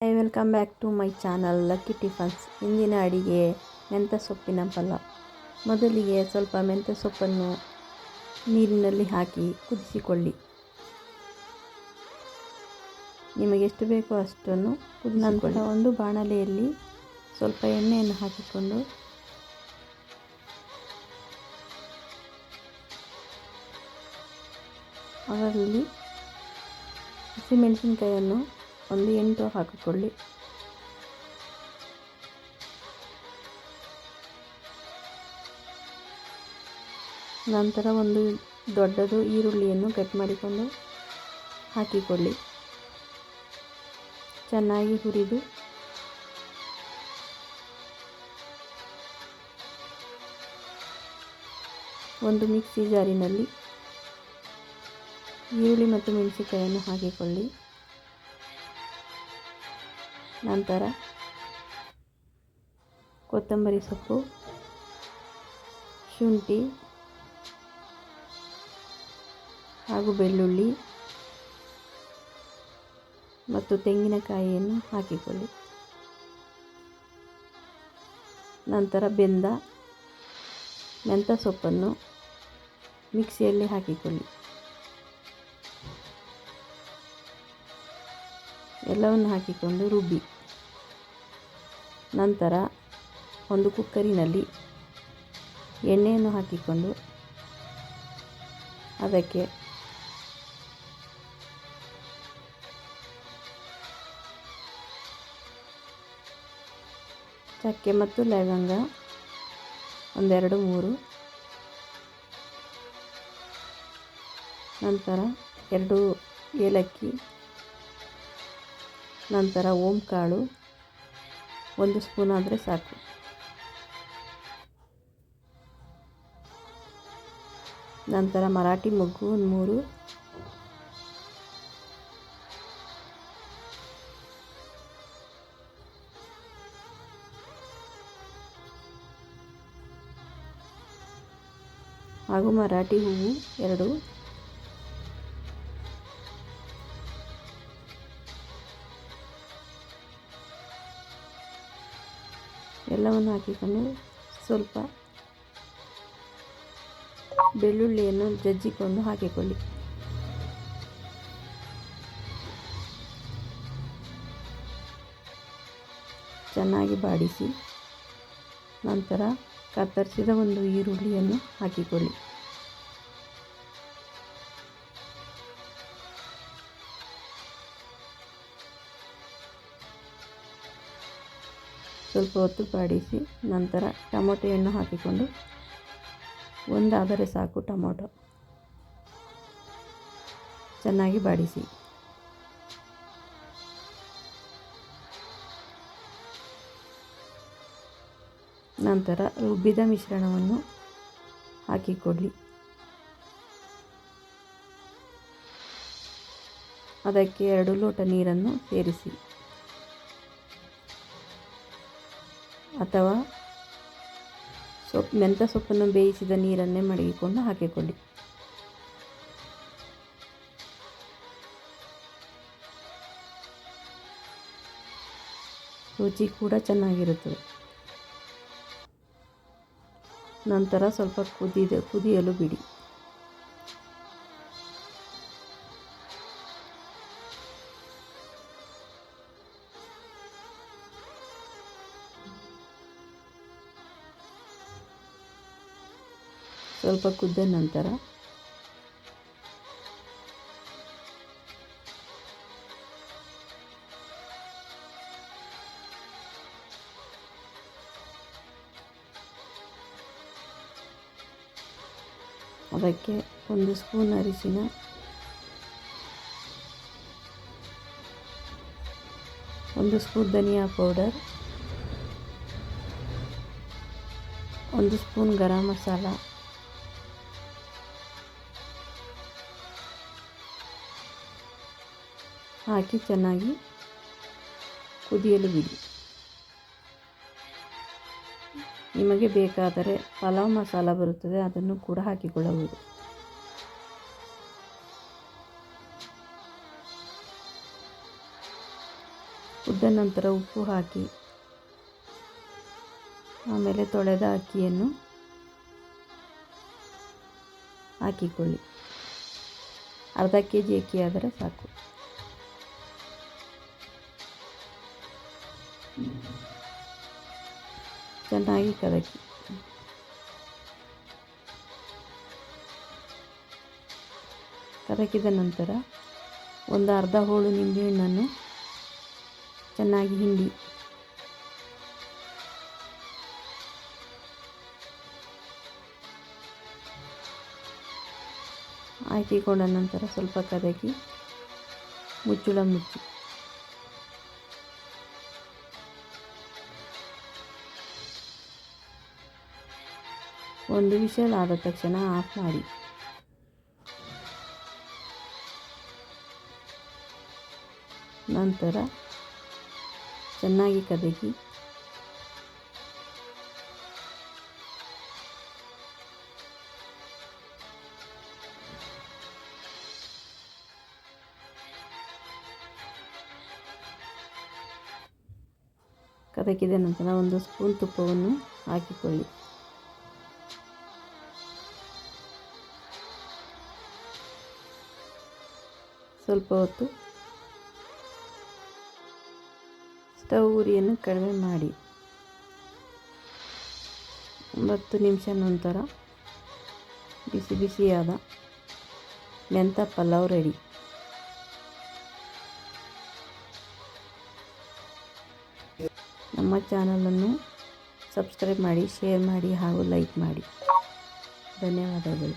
Hi welcome back to my channel lucky tiffins ಇಂದಿನ ಅಡಿಗೆ ಮೆಂತ್ಯ ಸೊಪ್ಪಿನ ಪಲಾವ್ ಮೊದಲಿಗೆ ಸ್ವಲ್ಪ ಮೆಂತ್ಯ ಸೊಪ್ಪನ್ನು ನೀರಿನಲ್ಲಿ ಹಾಕಿ ಕುದಿಸಿಕೊಳ್ಳಿ. ನಿಮಗೆ ಎಷ್ಟು ಬೇಕೋ ಅಷ್ಟನ್ನು ನಂತರ ಒಂದು ಬಾಣಲೆಯಲ್ಲಿ ಸ್ವಲ್ಪ ಎಣ್ಣೆಯನ್ನು ಹಾಕಿಕೊಂಡು ಅದರಲ್ಲಿ ಹಸಿಮೆಣಸಿನ್ಕಾಯನ್ನು ಒಂದು ಎಂಟು ಹಾಕಿಕೊಳ್ಳಿ. ನಂತರ ಒಂದು ದೊಡ್ಡದು ಈರುಳ್ಳಿಯನ್ನು ಕಟ್ ಮಾಡಿಕೊಂಡು ಹಾಕಿಕೊಳ್ಳಿ. ಚೆನ್ನಾಗಿ ಹುರಿದು ಒಂದು ಮಿಕ್ಸಿ ಜಾರಿನಲ್ಲಿ ಈರುಳ್ಳಿ ಮತ್ತು ಮೆಣಸಿನಕಾಯಿಯನ್ನು ಹಾಕಿಕೊಳ್ಳಿ. ನಂತರ ಕೊತ್ತಂಬರಿ ಸೊಪ್ಪು, ಶುಂಠಿ ಹಾಗೂ ಬೆಳ್ಳುಳ್ಳಿ ಮತ್ತು ತೆಂಗಿನಕಾಯಿಯನ್ನು ಹಾಕಿಕೊಳ್ಳಿ. ನಂತರ ಬೆಂದ ಮೆಂತ್ಯ ಸೊಪ್ಪನ್ನು ಮಿಕ್ಸಿಯಲ್ಲಿ ಹಾಕಿಕೊಳ್ಳಿ. ಎಲ್ಲವನ್ನು ಹಾಕಿಕೊಂಡು ರುಬ್ಬಿ. ನಂತರ ಒಂದು ಕುಕ್ಕರಿನಲ್ಲಿ ಎಣ್ಣೆಯನ್ನು ಹಾಕಿಕೊಂಡು ಅದಕ್ಕೆ ಚಕ್ಕೆ ಮತ್ತು ಲವಂಗ ಒಂದೆರಡು ಮೂರು. ನಂತರ ಎರಡು ಏಲಕ್ಕಿ ನಂತರ ಓಂ ಕಾಳು. ಒಂದು ಸ್ಪೂನ್ ಆದರೆ ಸಾಕು. ನಂತರ ಮರಾಠಿ ಮೊಗ್ಗು ಒಂದು ಮೂರು. ಹಾಗೂ ಮರಾಠಿ ಹೂವು ಎರಡು. ಎಲ್ಲವನ್ನು ಹಾಕಿಕೊಂಡು ಸ್ವಲ್ಪ ಬೆಳ್ಳುಳ್ಳಿಯನ್ನು ಜಜ್ಜಿಕೊಂಡು ಹಾಕಿಕೊಳ್ಳಿ. ಚೆನ್ನಾಗಿ ಬಾಡಿಸಿ ನಂತರ ಕತ್ತರಿಸಿದ ಒಂದು ಈರುಳ್ಳಿಯನ್ನು ಹಾಕಿಕೊಳ್ಳಿ. ಸ್ವಲ್ಪ ಹೊತ್ತು ಬಾಡಿಸಿ ನಂತರ ಟೊಮೊಟೊಯನ್ನು ಹಾಕಿಕೊಂಡು ಒಂದಾದರೆ ಸಾಕು ಟೊಮೊಟೊ. ಚೆನ್ನಾಗಿ ಬಾಡಿಸಿ. ನಂತರ ರುಬ್ಬಿದ ಮಿಶ್ರಣವನ್ನು ಹಾಕಿಕೊಳ್ಳಿ. ಅದಕ್ಕೆ ಎರಡು ಲೋಟ ನೀರನ್ನು ಸೇರಿಸಿ. ಅಥವಾ ಸೊಪ್ಪು ಮೆಂತ್ಯ ಸೊಪ್ಪನ್ನು ಬೇಯಿಸಿದ ನೀರನ್ನೇ ಮಡಗಿಕೊಂಡು ಹಾಕಿಕೊಳ್ಳಿ. ರುಚಿ ಕೂಡ ಚೆನ್ನಾಗಿರುತ್ತದೆ. ನಂತರ ಸ್ವಲ್ಪ ಕುದಿದ, ಕುದಿಯಲು ಬಿಡಿ. ಸ್ವಲ್ಪ ಕುದ್ದ ನಂತರ ಅದಕ್ಕೆ ಒಂದು ಸ್ಪೂನ್ ಅರಿಶಿನ. ಒಂದು ಸ್ಪೂನ್ ಧನಿಯಾ ಪೌಡರ್. ಒಂದು ಸ್ಪೂನ್ ಗರಂ ಮಸಾಲ. ಹಾಕಿ ಚೆನ್ನಾಗಿ ಕುದಿಯಲು ಬಿಡಿ. ನಿಮಗೆ ಬೇಕಾದರೆ ಪಲಾವ್ ಮಸಾಲ ಬರುತ್ತದೆ, ಅದನ್ನು ಕೂಡ ಹಾಕಿಕೊಳ್ಳಬಹುದು. ಕುದ್ದ ನಂತರ ಉಪ್ಪು ಹಾಕಿ, ಆಮೇಲೆ ತೊಳೆದ ಅಕ್ಕಿಯನ್ನು ಹಾಕಿಕೊಳ್ಳಿ. ಅರ್ಧ ಕೆ ಜಿ ಅಕ್ಕಿ ಆದರೆ ಸಾಕು. ಚೆನ್ನಾಗಿ ಕದಕಿ ಕರಕಿದ ನಂತರ ಒಂದು ಅರ್ಧ ಹೋಳು ನಿಂಬೆಹಣ್ಣನ್ನು ಚೆನ್ನಾಗಿ ಹಿಂಡಿ. ಹಾಕಿಕೊಂಡ ನಂತರ ಸ್ವಲ್ಪ ಕದಕಿ ಮುಚ್ಚುಳ ಮುಚ್ಚಿ. ಒಂದು ವಿಷಲ್ ಆದ ತಕ್ಷಣ ಆಫ್ ಮಾಡಿ. ನಂತರ ಚೆನ್ನಾಗಿ ಕದಗಿ ಕದಕಿದ ನಂತರ ಒಂದು ಸ್ಪೂನ್ ತುಪ್ಪವನ್ನು ಹಾಕಿಕೊಳ್ಳಿ. ಸ್ವಲ್ಪ ಹೊತ್ತು ಸ್ಟವ್ ಉರಿಯನ್ನು ಕಡಿಮೆ ಮಾಡಿ. ಒಂಬತ್ತು ನಿಮಿಷ ನಂತರ ಬಿಸಿ ಬಿಸಿಯಾದ ಮೆಂತ ಪಲಾವ್ ರೆಡಿ. ನಮ್ಮ ಚಾನಲನ್ನು ಸಬ್ಸ್ಕ್ರೈಬ್ ಮಾಡಿ, ಶೇರ್ ಮಾಡಿ ಹಾಗೂ ಲೈಕ್ ಮಾಡಿ. ಧನ್ಯವಾದಗಳು.